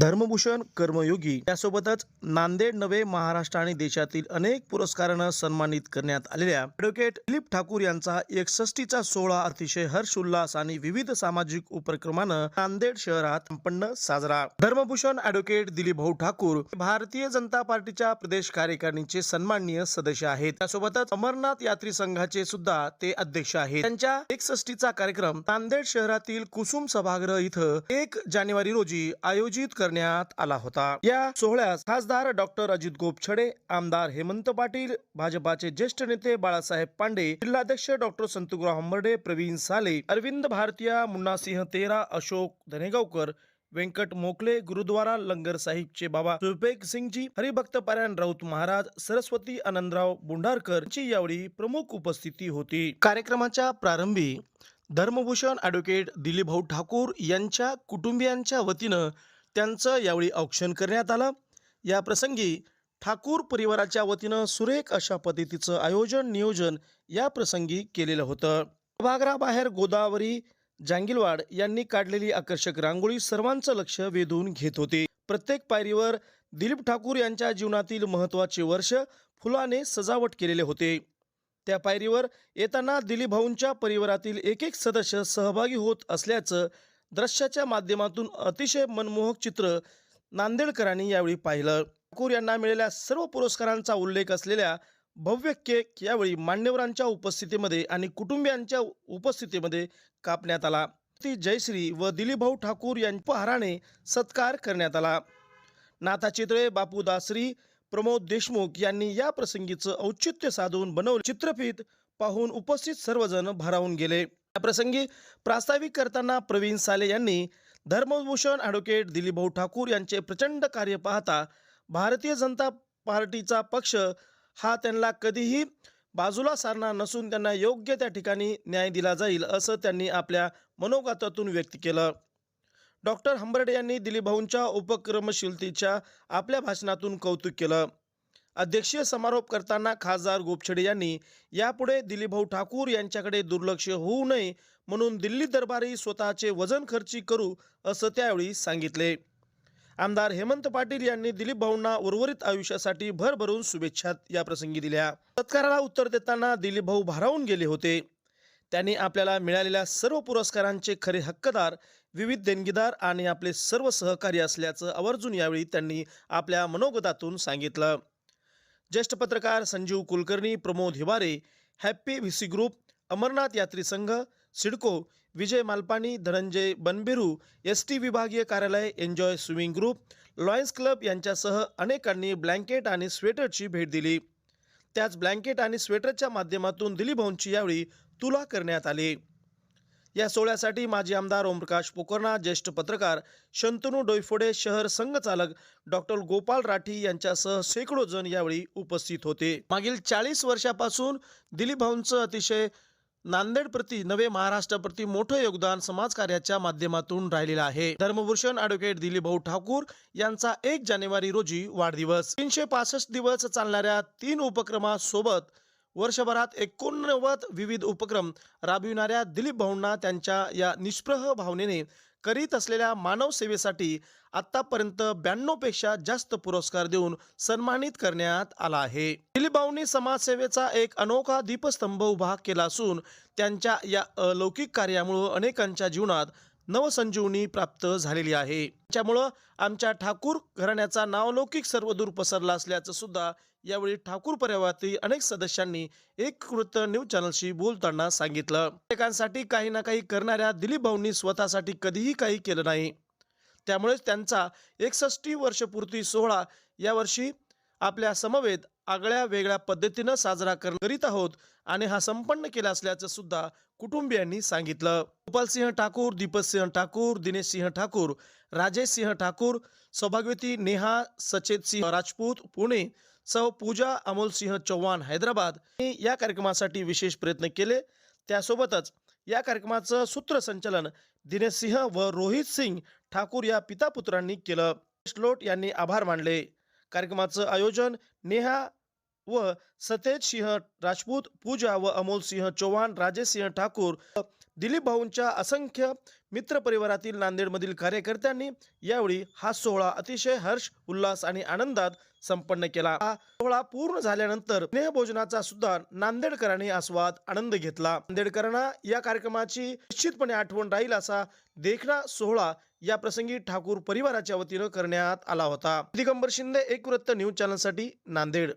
धर्मभूषण कर्मयोगी यासोबतच नांदेड नवे महाराष्ट्र आणि देशातील अनेक पुरस्कारानं सन्मानित करण्यात आलेल्या ॲडव्होकेट दिलीप ठाकूर यांचा एकसष्टीचा सोहळा अतिशय हर्षोल्लास आणि विविध सामाजिक उपक्रमानं नांदेड शहरात संपन्न साजरा. धर्मभूषण ॲडव्होकेट दिलीप भाऊ ठाकूर भारतीय जनता पार्टीच्या प्रदेश कार्यकारिणीचे सन्माननीय सदस्य आहेत. त्यासोबतच अमरनाथ यात्री संघाचे सुद्धा ते अध्यक्ष आहेत. त्यांच्या एकसष्टीचा कार्यक्रम नांदेड शहरातील कुसुम सभागृह इथं एक जानेवारी रोजी आयोजित कर करण्यात आला होता. या सोहळ्यास खासदार डॉक्टर अजित गोपछडे आमदार हेमंत पाटील भाजपाचे ज्येष्ठ नेते बाळासाहेब पांडे जिल्हाध्यक्ष डॉक्टर संतुराव हंबर्डे प्रवीण साले अरविंद भारतीया मुन्नासिंह तेरा अशोक धनेगावकर व्यंकट मोकले गुरुद्वारा लंगर साहिबचे बाबा सुपेक सिंगजी हरिभक्त पारायण राऊत महाराज सरस्वती आनंदराव बुंढारकर यांची यावेळी प्रमुख उपस्थिती होती. कार्यक्रमाच्या प्रारंभी धर्मभूषण ॲडव्होकेट दिलीपभाऊ ठाकूर यांच्या कुटुंबियांच्या वतीनं त्यांचं यावेळी औक्षण करण्यात आलं. या प्रसंगी ठाकूर परिवाराच्या वतीनं सुरेख अशा पद्धतीचं आयोजन नियोजन या प्रसंगी केलेलं होतं. सभागृहाबाहेर गोदावरी जांगिलवाड यांनी काढलेली आकर्षक रांगोळी सर्वांचं लक्ष वेधून घेत होती. प्रत्येक पायरीवर दिलीप ठाकूर यांच्या जीवनातील महत्त्वाचे वर्ष फुलाने सजावट केलेले होते. त्या पायरीवर येताना दिलीप भाऊंच्या परिवारातील एक एक सदस्य सहभागी होत असल्याचं दृश्याच्या माध्यमातून अतिशय मनमोहक चित्र नांदेडकरांनी यावेळी पाहिलं. ठाकूर यांना मिळालेल्या सर्व पुरस्कारांचा उल्लेख असलेल्या भव्य केक यावेळी मान्यवरांच्या उपस्थितीमध्ये आणि कुटुंबियांच्या उपस्थितीमध्ये कापण्यात आला. ती जयश्री व दिलीपभाऊ ठाकूर यांच्या सत्कार करण्यात आला. नाथा चित्रे बापू दासरी प्रमोद देशमुख यांनी या प्रसंगीचं औचित्य साधून बनवलं. चित्रफित पाहून उपस्थित सर्वजण भारावून गेले. याप्रसंगी प्रास्ताविक करताना प्रवीण साले यांनी धर्मभूषण ॲडव्होकेट दिलीपभाऊ ठाकूर यांचे प्रचंड कार्य पाहता भारतीय जनता पार्टीचा पक्ष हा त्यांना कधीही बाजूला सारणार नसून त्यांना योग्य त्या ठिकाणी न्याय दिला जाईल असं त्यांनी आपल्या मनोगतातून व्यक्त केलं. डॉक्टर हंबर्डे यांनी दिलीपभाऊंच्या उपक्रमशीलतेच्या आपल्या भाषणातून कौतुक केलं. अध्यक्षीय समारोप करताना खासदार गोपछडे यांनी यापुढे दिलीपभाऊ ठाकूर यांच्याकडे दुर्लक्ष होऊ नये म्हणून दिल्ली दरबारी स्वतःचे वजन खर्ची करू असं त्यावेळी सांगितले. आमदार हेमंत पाटील यांनी दिलीप भाऊंना उर्वरित आयुष्यासाठी भरभरून शुभेच्छा या प्रसंगी दिल्या. सत्काराला उत्तर देताना दिलीप भाऊ भारावून गेले होते. त्यांनी आपल्याला मिळालेल्या सर्व पुरस्कारांचे खरे हक्कदार विविध देणगीदार आणि आपले सर्व सहकारी असल्याचं आवर्जून यावेळी त्यांनी आपल्या मनोगतातून सांगितलं. ज्येष्ठ पत्रकार Sanjeev Kulkarni Pramod Hiware happy V C group Amarnath यात्री संघ सिडको विजय मालपानी धनंजय बनबिरू एस टी विभागीय कार्यालय enjoy swimming group lions club यांच्यासह अनेकांनी ब्लँकेट आणि स्वेटरची भेट दिली. त्याच ब्लँकेट आणि स्वेटरच्या माध्यमातून दिलीभाऊंची यावेळी तुला करण्यात आली. या सोहळ्यासाठी माजी आमदार ओमप्रकाश पोकर्णा ज्येष्ठ पत्रकार शंतनू डोईफोडे शहर संघचालक डॉक्टर गोपाल राठी यांच्यासह शेकडो जण यावेळी उपस्थित होते. मागील चाळीस वर्षापासून दिलीप भाऊंचं अतिशय नांदेड प्रति नवे महाराष्ट्राप्रती मोठं योगदान समाजकार्याच्या माध्यमातून राहिलेलं आहे. धर्मभूषण ॲडव्होकेट दिलीप भाऊ ठाकूर यांचा एक जानेवारी रोजी वाढदिवस. तीनशे पासष्ट दिवस चालणाऱ्या तीन उपक्रमासोबत वर्षभरात एकोणनव्वद विविध उपक्रम राबविणाऱ्या दिलीप भाऊंना त्यांच्या या निष्प्रह भावनेने करीत असलेल्या मानवसेवेसाठी आत्तापर्यंत आतापर्यंत ब्याण्णवपेक्षा जास्त पुरस्कार देऊन सन्मानित करण्यात आला आहे. दिलीपभाऊंनी समाजसेवेचा एक अनोखा दीपस्तंभ उभा केला असून त्यांच्या या अलौकिक कार्यामुळं अनेकांच्या जीवनात नवसंजीवनी प्राप्त झालेली आहे. त्यामुळं आमच्या ठाकूर घराण्याचा नावलौकिक सर्वदूर पसरला असल्याचं सुद्धा यावेळी ठाकूर परिवारातील अनेक सदस्यांनी एक वृत्त न्यूज चॅनलशी बोलताना सांगितलं. प्रत्येकांसाठी काही ना काही करणाऱ्या दिलीप भाऊंनी स्वतःसाठी कधीही काही केलं नाही. त्यामुळेच त्यांचा एकसष्टी वर्षपूर्ती सोहळा यावर्षी आपल्या समवेत आगळ्या वेगळ्या पद्धतीनं साजरा कर- करीत आहोत आणि हा संपन्न केला असल्याचं सुद्धा कुटुंबियांनी सांगितलं. गोपालसिंह ठाकूर दीपकसिंह ठाकूर दिनेश सिंह ठाकूर राजेश सिंह ठाकूर सौभाग्यवती नेहा सचेत सिंह राजपूत पुणे सौ पूजा अमोल सिंह चव्हाण हैदराबाद या कार्यक्रमासाठी विशेष प्रयत्न केले. त्यासोबतच या कार्यक्रमाचं सूत्रसंचालन दिनेश सिंह व रोहित सिंग ठाकूर या पिता पुत्रांनी केलं. श्लोट यांनी आभार मानले. कार्यक्रमाचं आयोजन नेहा व सतेज सिंह राजपूत पूजा व अमोल सिंह चौहान राजेश सिंह ठाकूर दिलीप भाऊंच्या असंख्य मित्र परिवारातील नांदेडमधील कार्यकर्त्यांनी यावेळी हा सोहळा अतिशय हर्ष उल्हास आणि आनंदात संपन्न केला. हा सोहळा पूर्ण झाल्यानंतर स्नेहभोजनाचा सुद्धा नांदेडकरांनी आस्वाद आनंद घेतला. नांदेडकरांना या कार्यक्रमाची निश्चितपणे आठवण राहील असा देखणा सोहळा या प्रसंगी ठाकूर परिवाराच्या वतीनं करण्यात आला होता. दिगंबर शिंदे एक वृत्त न्यूज चॅनलसाठी नांदेड.